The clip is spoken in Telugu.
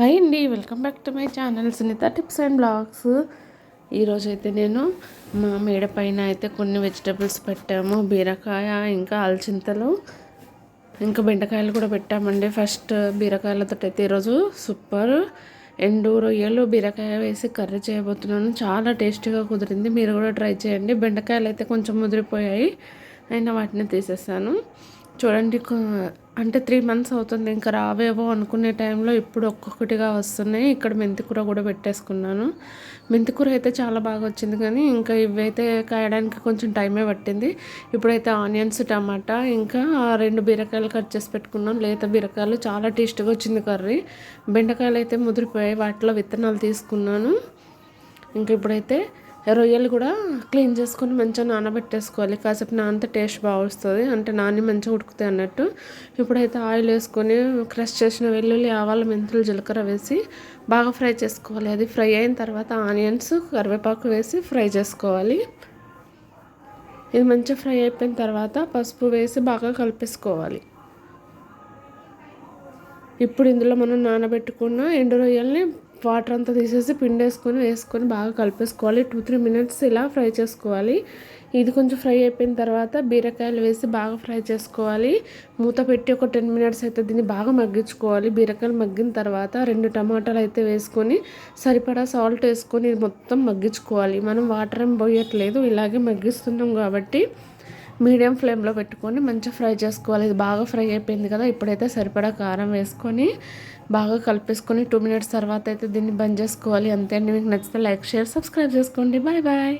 హాయ్ అండి welcome back to my channel Sunitha tips and vlogs. ఈరోజు అయితే నేను మా మేడ పైన అయితే కొన్ని వెజిటబుల్స్ పెట్టాము. బీరకాయ ఇంకా అలచింతలు ఇంకా బెండకాయలు కూడా పెట్టామండి. ఫస్ట్ బీరకాయలతో అయితే ఈరోజు సూపర్. ఎండు రొయ్యలు బీరకాయ వేసి కర్రీ చేయబోతున్నాను. చాలా టేస్టీగా కుదిరింది. మీరు కూడా ట్రై చేయండి. బెండకాయలు అయితే కొంచెం ముదిరిపోయాయి. అయినా వాటిని తీసేసాను. చూడండి అంటే త్రీ మంత్స్ అవుతుంది ఇంకా రావేవో అనుకునే టైంలో ఇప్పుడు ఒక్కొక్కటిగా వస్తున్నాయి. ఇక్కడ మెంతికూర కూడా పెట్టేసుకున్నాను. మెంతికూర అయితే చాలా బాగా వచ్చింది కానీ ఇంకా ఇవైతే కాయడానికి కొంచెం టైమే పట్టింది. ఇప్పుడైతే ఆనియన్స్ టమాటా ఇంకా రెండు బీరకాయలు కట్ చేసి పెట్టుకున్నాను. లేత బీరకాయలు చాలా టేస్ట్గా వచ్చింది కర్రీ. బెండకాయలు అయితే ముదిరిపోయాయి. వాటిలో విత్తనాలు తీసుకున్నాను. ఇంకా ఇప్పుడైతే రొయ్యలు కూడా క్లీన్ చేసుకొని మంచిగా నానబెట్టేసుకోవాలి. కాసేపు నానితే టేస్ట్ బాగా వస్తుంది అంటే నాని మంచిగా ఉడుకుతాయి అన్నట్టు. ఇప్పుడైతే ఆయిల్ వేసుకొని క్రష్ చేసిన వెల్లుల్లి ఆవాల మెంతులు జీలకర్ర వేసి బాగా ఫ్రై చేసుకోవాలి. అది ఫ్రై అయిన తర్వాత ఆనియన్స్ కరివేపాకు వేసి ఫ్రై చేసుకోవాలి. ఇది మంచిగా ఫ్రై అయిపోయిన తర్వాత పసుపు వేసి బాగా కలిపేసుకోవాలి. ఇప్పుడు ఇందులో మనం నానబెట్టుకున్న ఎండు రొయ్యల్ని వాటర్ అంతా తీసేసి పిండి వేసుకొని వేసుకొని బాగా కలిపేసుకోవాలి. టూ త్రీ మినిట్స్ ఇలా ఫ్రై చేసుకోవాలి. ఇది కొంచెం ఫ్రై అయిపోయిన తర్వాత బీరకాయలు వేసి బాగా ఫ్రై చేసుకోవాలి. మూత పెట్టి ఒక టెన్ మినిట్స్ అయితే దీన్ని బాగా మగ్గించుకోవాలి. బీరకాయలు మగ్గిన తర్వాత రెండు టమాటాలు అయితే వేసుకొని సరిపడా సాల్ట్ వేసుకొని మొత్తం మగ్గించుకోవాలి. మనం వాటర్ ఏం పోయట్లేదు ఇలాగే మగ్గిస్తున్నాం కాబట్టి. మీడియం ఫ్లేమ్లో పెట్టుకొని మంచిగా ఫ్రై చేసుకోవాలి. ఇది బాగా ఫ్రై అయిపోయింది కదా ఇప్పుడైతే సరిపడా కారం వేసుకొని బాగా కలిపేసుకొని టూ మినిట్స్ తర్వాత అయితే దీన్ని బంద్ చేసుకోవాలి. అంతే అండి. మీకు నచ్చితే లైక్ షేర్ సబ్స్క్రైబ్ చేసుకోండి. Bye bye.